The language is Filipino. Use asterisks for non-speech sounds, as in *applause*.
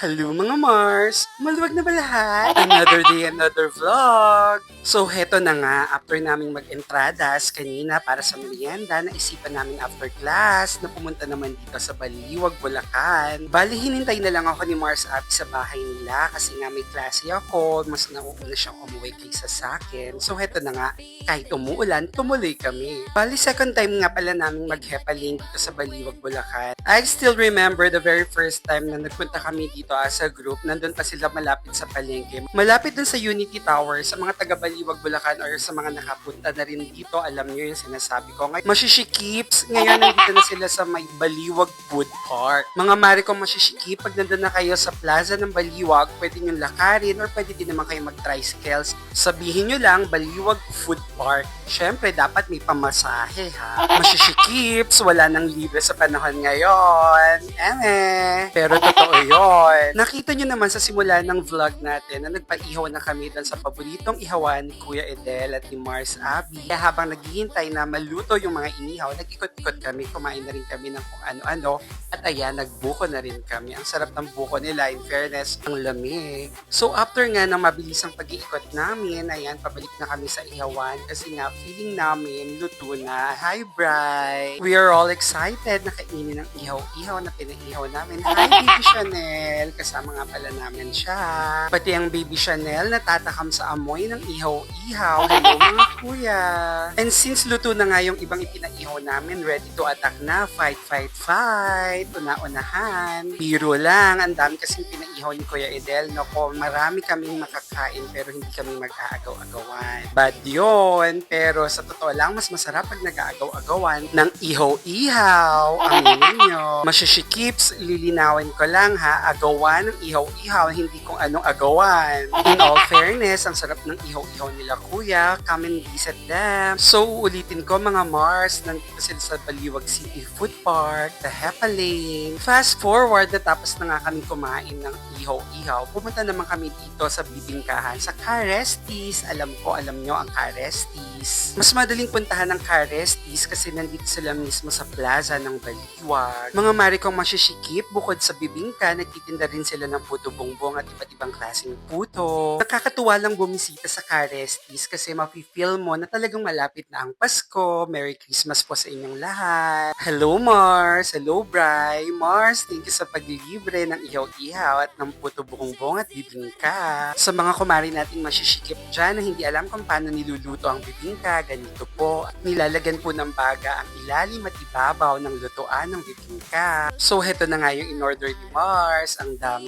Hello mga Mars! Maluwag na ba lahat? Another day, another vlog! So heto na nga, after naming mag-entradas kanina para sa merienda, naisipan namin after class na pumunta naman dito sa Baliwag, Bulacan. Bali, hinintay na lang ako ni Mars Abby sa bahay nila kasi nga may klase ako, mas nauuna siyang umuwi kaysa sa akin. So heto na nga, kahit umuulan, tumuloy kami. Bali, second time nga pala namin mag-hepaling dito sa Baliwag, Bulacan. I still remember the very first time na nagpunta kami dito as a group. Nandun pa sila malapit sa palengke. Malapit dun sa Unity Tower, sa mga taga Baliwag, Bulacan or sa mga nakapunta na rin dito, alam nyo yung sinasabi ko. Ngayon, mashishikips, ngayon nandito na sila sa may Baliwag Food Park. Mga mari kong masishikip, pag nandun na kayo sa plaza ng Baliwag, pwede nyo lakarin or pwede din naman kayo mag-tricycles. Sabihin nyo lang, Baliwag Food Park. Siyempre, dapat may pamasahe ha. Mashishikips, wala nang libre sa panahon ngayon. Eme. Pero totoo yon. Nakita nyo naman sa simula ng vlog natin na nagpaihaw na kami doon sa paboritong ihawan ni Kuya Edel at ni Mars Abby. Habang naghihintay na maluto yung mga inihaw, nag-ikot-ikot kami, kumain na rin kami ng kung ano-ano. At ayan, nagbuko na rin kami. Ang sarap ng buko nila, in fairness, ang lamig. So after nga ng mabilisang pag-iikot namin, ayan, pabalik na kami sa ihawan kasi nga feeling namin luto na. Hi, Bri! We are all excited na kainin ng ihaw-ihaw na pinaihaw namin. Hi, Baby Chanel! Kasama nga pala namin siya. Pati ang Baby Chanel natatakam sa amoy ng ihaw-ihaw. *laughs* Hello mga kuya! And since luto na nga yung ibang ipinaihaw namin, ready to attack na. Fight, fight, fight! Una-unahan. Biro lang. Ang dami kasing pinaihaw ni Kuya Edel. Nako, marami kaming makakain pero hindi kami mag-aagaw-agawan. Bad yun. Pero sa totoo lang, mas masarap pag nag-aagaw-agawan ng ihaw-ihaw. Aminin *laughs* nyo. Mashishikips, lilinawin ko lang ha. Agawan ng ihaw-ihaw, hindi kung anong agawan. In all *laughs* fairness, ang sarap ng ihaw-ihaw nila kuya. Come and visit them. So, ulitin ko mga Mars, nandito sila sa Baliwag City Food Park, the Hepaling. Fast forward, natapos na nga kami kumain ng ihaw-ihaw. Pumunta naman kami dito sa bibingkahan sa Carestis. Alam ko, alam nyo ang Carestis. Mas madaling puntahan ng Carestis kasi nandito sila mismo sa plaza ng Baliwag. Mga mari kong masishikip, bukod sa bibingka, nagtitinda rin sila ng puto bongbong at iba't ibang klaseng puto. Nakakatuwa lang bumisita sa Carestis kasi mafe-feel mo na talagang malapit na ang Pasko. Merry Christmas po sa inyong lahat. Hello Mars! Hello Bri! Mars, thank you sa paglilibre ng ihaw-ihaw at ng puto bongbong at bibingka. Sa mga kumari nating masishikip dyan na hindi alam kung paano niluluto ang bibingka, ganito po. Nilalagyan po ng baga ang ilalim at ibabaw ng lutuan ng bibingka. So, heto na nga yung in-order ni Mars. Ang dami